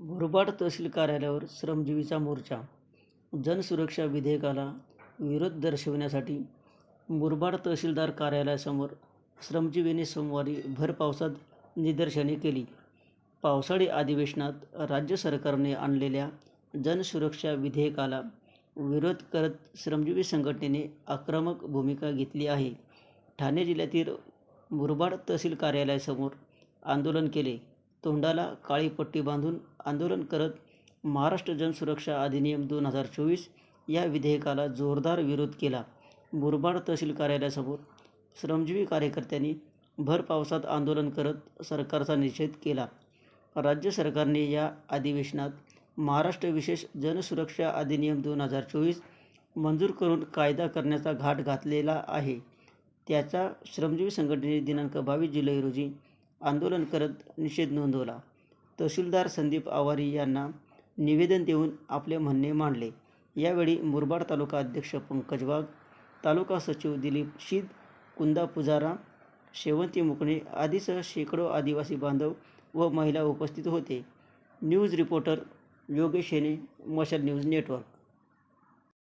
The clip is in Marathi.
मुरबाड तहसील कार्यालयावर श्रमजीवीचा मोर्चा जनसुरक्षा विधेयकाला विरोध दर्शविण्यासाठी मुरबाड तहसीलदार कार्यालयासमोर श्रमजीवींनी सोमवारी भर पावसात निदर्शने केली. पावसाळी अधिवेशनात राज्य सरकारने आणलेल्या जनसुरक्षा विधेयकाला विरोध करत श्रमजीवी संघटनेने आक्रमक भूमिका घेतली आहे. ठाणे जिल्ह्यातील मुरबाड तहसील कार्यालयासमोर आंदोलन केले. तोंडाला काळी पट्टी बांधून आंदोलन करत महाराष्ट्र जनसुरक्षा अधिनियम दोन हजार चोवीस या विधेयकाला जोरदार विरोध केला. मुरबाड तहसील कार्यालयासमोर श्रमजीवी कार्यकर्त्यांनी भर पावसात आंदोलन करत सरकारचा निषेध केला. राज्य सरकारने या अधिवेशनात महाराष्ट्र विशेष जनसुरक्षा अधिनियम दोन हजार चोवीस मंजूर करून कायदा करण्याचा घाट घातलेला आहे. त्याचा श्रमजीवी संघटनेने दिनांक बावीस जुलै रोजी आंदोलन करत निषेध नोंदवला. तहसीलदार संदीप आवारी यांना निवेदन देऊन आपले म्हणणे मांडले. यावेळी मुरबाड तालुका अध्यक्ष पंकज वाघ, तालुका सचिव दिलीप शीद, कुंदा पुजारा, शेवंती मुकणे आदीसह शेकडो आदिवासी बांधव व महिला उपस्थित होते. न्यूज रिपोर्टर योगेश हेने, मशाल न्यूज नेटवर्क